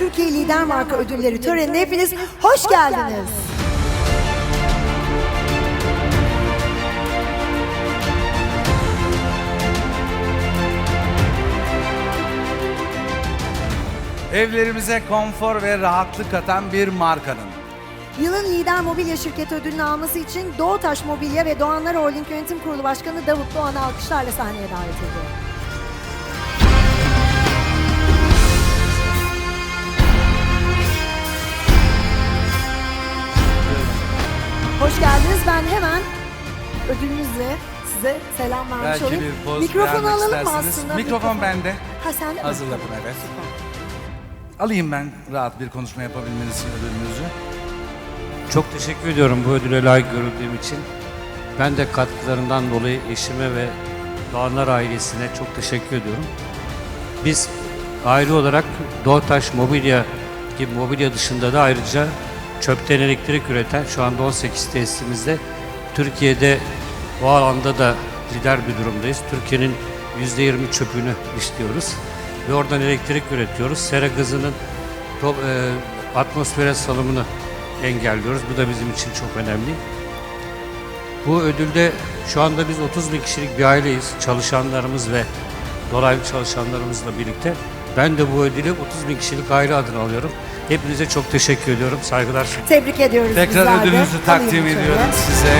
Türkiye Lider Marka Ödülleri törenine hepiniz hoş geldiniz. Evlerimize konfor ve rahatlık katan bir markanın. Yılın Lider Mobilya Şirketi ödülünü alması için Doğutaş Mobilya ve Doğanlar Holding Yönetim Kurulu Başkanı Davut Doğan'ı alkışlarla sahneye davet ediyorum. Hoş geldiniz. Ben hemen ödülünüzle size selam vermiş Belki olayım. bir poz Mikrofonu vermek alalım mı istersiniz. aslında? Mikrofon bende. Ha sen de mi? Hazırladım evet. Alayım ben rahat bir konuşma yapabilmeniz için ödülünüzü. Çok teşekkür ediyorum bu ödüle layık görüldüğüm için. Ben de katkılarından dolayı eşime ve Doğanlar ailesine çok teşekkür ediyorum. Biz aile olarak Doğutaş Mobilya gibi mobilya dışında da ayrıca çöpten elektrik üreten şu anda 18 tesisimizde Türkiye'de bu alanda da lider bir durumdayız. Türkiye'nin %20 çöpünü işliyoruz ve oradan elektrik üretiyoruz. Sera gazının e, atmosfere salımını engelliyoruz. Bu da bizim için çok önemli. Bu ödülde şu anda biz 30 bin kişilik bir aileyiz. Çalışanlarımız ve dolaylı çalışanlarımızla birlikte. Ben de bu ödülü 30 bin kişilik aile adına alıyorum. Hepinize çok teşekkür ediyorum. Saygılar sunuyorum. Tebrik ediyoruz bizler Tekrar de. ödülünüzü Alayım takdim şöyle. ediyorum size.